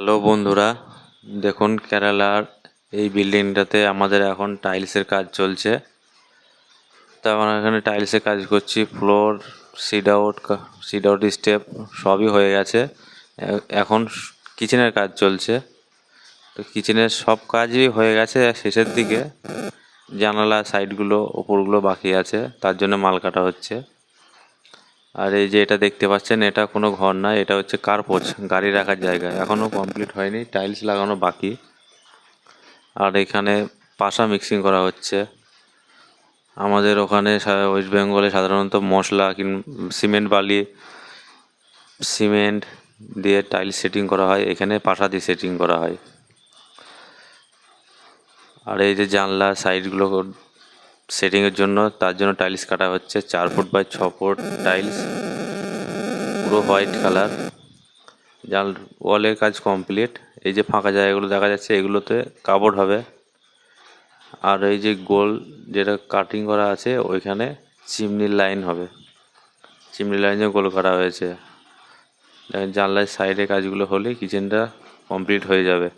Hello বন্ধুরা, দেখুন কেরালার এই বিল্ডিংটাতে আমাদের এখন টাইলসের কাজ চলছে। তা আমরা এখানে টাইলসের কাজ করছি, floor, sit out sit out step সবই হয়ে গেছে। এখন কিচেনের কাজ চলছে। তো কিচেনের সব কাজই হয়ে গেছে শেষের দিকে। জানালা সাইডগুলো, ওপরগুলো বাকি আছে, তার জন্য মাল কাটা হচ্ছে। আর এই যে এটা দেখতে পাচ্ছেন, এটা কোনো ঘর না, এটা হচ্ছে কার্পোচ গাড়ি রাখার জায়গা। এখনও কমপ্লিট হয়নি টাইলস লাগানো বাকি। আর এখানে পাশা মিক্সিং করা হচ্ছে। আমাদের ওখানে ওয়েস্ট বেঙ্গলে সাধারণত মশলা কিন সিমেন্ট বালি সিমেন্ট দিয়ে টাইলস সেটিং করা হয়। এখানে পাশা দিয়ে সেটিং করা হয়। আর এই যে জানলা সাইডগুলো সেটিংয়ের জন্য, তার জন্য টাইলস কাটা হচ্ছে। চার ফুট বাই ছ ফুট টাইলস পুরো হোয়াইট কালার জাল ওয়ালের কাজ কমপ্লিট এই যে ফাঁকা জায়গাগুলো দেখা যাচ্ছে, এগুলোতে কাপড় হবে। আর এই যে গোল যেটা কাটিং করা আছে, ওইখানে চিমনির লাইন হবে। চিমনি লাইনে গোল করা হয়েছে। জানলার সাইডে কাজগুলো হলে কিচেনটা কমপ্লিট হয়ে যাবে।